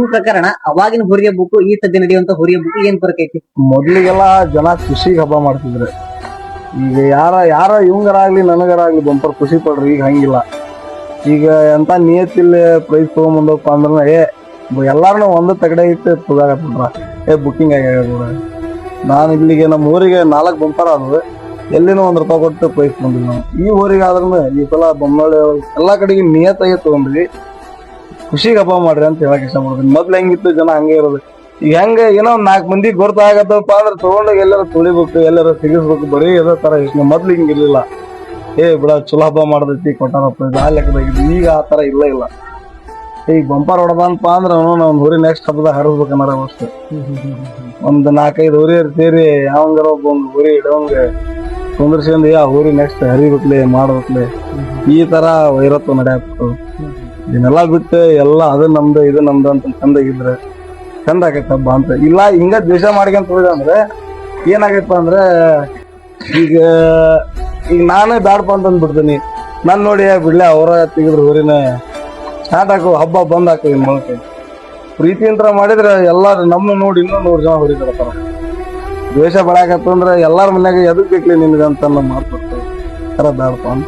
ನಿಮ್ ಪ್ರಕರಣ, ಅವಾಗಿನ ಹುರಿಯ ಬುಕ್ ಈ ಸದ್ಯ ನಡೆಯುವಂತ ಹುರಿಯ ಬುಕ್ ಏನ್ ಫರಕ್ ಐತಿ? ಮೊದ್ಲಿಗೆಲ್ಲ ಜನ ಖುಷಿಗೆ ಹಬ್ಬ ಮಾಡ್ತಿದ್ರು. ಈಗ ಯಾರ ಯಾರ ಇವಂಗರಾಗ್ಲಿ ನನಗರಾಗ್ಲಿ ಬಂಪರ್ ಖುಷಿ ಪಡ್ರಿ, ಈಗ ಹಂಗಿಲ್ಲ. ಈಗ ಎಂತ ನಿಯತ್ತಿಲ್ಲಿ ಪ್ರೈಸ್ ತಗೊಂಬಂದಪ್ಪ ಅಂದ್ರೆ ಏ ಎಲ್ಲಾರನ್ನ ಒಂದು ತಗಡೆ ಇಟ್ಟು ತುದಾಗತ್ಬಿಟ್ರ ಏ ಬುಕ್ಕಿಂಗ್ ಆಗ್ಯಾಗ ನಾನು ಇಲ್ಲಿಗೆ ನಮ್ಮ ಊರಿಗೆ ನಾಲ್ಕು ಬಂಪರ್ ಆದ್ರೆ ಎಲ್ಲಿನೂ ಒಂದ್ ರೂಪಾಯಿ ಕೊಟ್ಟು ಪ್ರೈಸ್ ಬಂದಿಲ್ಲ ನಾವು ಈ ಊರಿಗೆ ಆದ್ರೂ ಈ ಸಲ ಬೊಮ್ಮಳ್ಳಿ ಎಲ್ಲಾ ಕಡೆಗೆ ನಿಯತ್ತಾಗಿ ತಗೊಂಡ್ವಿ. ಖುಷಿಗೆ ಹಬ್ಬ ಮಾಡ್ರಿ ಅಂತ ಹೇಳಕ್ ಇಷ್ಟಪಡ್ತೀನಿ ಮೊದ್ಲು ಹೆಂಗಿತ್ತು ಜನ ಹಂಗೆ ಇರೋದು. ಈಗ ಹೆಂಗ ಏನೋ ಒಂದ್ ನಾಲ್ಕು ಮಂದಿ ಗೊತ್ತಾಗತ್ತಪ್ಪ ಅಂದ್ರೆ ತಗೊಂಡೋಗಿ ಎಲ್ಲರ ತುಳಿಬೇಕು, ಎಲ್ಲರ ಸಿಗಿಸ್ಬೇಕು, ಬರೀ ಇದೇ ತರ ಇಷ್ಟ ಮೊದ್ಲು ಹಿಂಗಿರ್ಲಿಲ್ಲ ಏ ಬಿಡ, ಚಲೋ ಹಬ್ಬ ಮಾಡ್ದೈತಿ ಕೊಟ್ಟಾರಪ್ಪ ಇದು, ಆ ಲೆಕ್ಕದಾಗಿದ್ದು. ಈಗ ಆ ತರ ಇಲ್ಲ ಇಲ್ಲ. ಈಗ ಬಂಪರ್ ಹೊಡೆದಪ್ಪ ಅಂದ್ರೆ ಅವನು ನಾವು ಊರಿ ನೆಕ್ಸ್ಟ್ ಹಬ್ಬದಾಗ ಹರಿಸ್ಬೇಕು ಅನ್ನೋ ಅಷ್ಟೇ. ಒಂದ್ ನಾಲ್ಕೈದು ಊರಿ ಸೇರಿ ಯಾವಂಗಾರ ಒಬ್ಬ ಒಂದು ಊರಿ ಇಡವಂಗ ಕುಂದ್ರಸ್ಕೊಂಡು, ಯಾ ಊರಿ ನೆಕ್ಸ್ಟ್ ಹರಿಬೇಕ್ಲೆ, ಮಾಡ್ಬೇಕ್ಲೆ. ಈ ತರ ವೈರತ್ವ ನಡೆಯಬೇಕು ಇದನ್ನೆಲ್ಲ ಬಿಟ್ಟು ಎಲ್ಲ ಅದು ನಮ್ದು, ಇದು ನಮ್ದು ಅಂತ ಚಂದಾಗಿದ್ರೆ ಚಂದ ಆಗೈತೆ ಹಬ್ಬ ಅಂತ. ಇಲ್ಲ, ಹಿಂಗ ದ್ವೇಷ ಮಾಡ್ಕೊಂತ ಹೋದ ಅಂದ್ರೆ ಏನಾಗೈತಪ್ಪ ಅಂದ್ರೆ ಈಗ ಈಗ ನಾನೇ ಬ್ಯಾಡಪ್ಪ ಅಂತ ಅಂದ್ಬಿಡ್ತೀನಿ. ನಾನ್ ನೋಡಿ ಬಿಡ್ಲೆ ಅವರ ತೆಗಿದ್ರು ಊರಿನ ಸ್ಟಾರ್ಟ್ ಹಾಕು ಹಬ್ಬ ಬಂದ್ ಹಾಕು ಇನ್ ಮೊಳಕೆ ಪ್ರೀತಿ ಅಂತ ಮಾಡಿದ್ರೆ ಎಲ್ಲಾರು ನಮ್ಮ ನೋಡಿ ಇನ್ನೂ ನೂರು ಜನ ಹೊಡಿತಾರಪ್ಪ. ದ್ವೇಷ ಬೆಳಕತ್ತಂದ್ರೆ ಎಲ್ಲಾರ ಮನ್ಯಾಗ ಎದಕ್ ಬೇಕ್ಲಿ ನಿನ್ಗೆ ಅಂತ ನಮ್ಮ ಮಾತು ಅಂತ.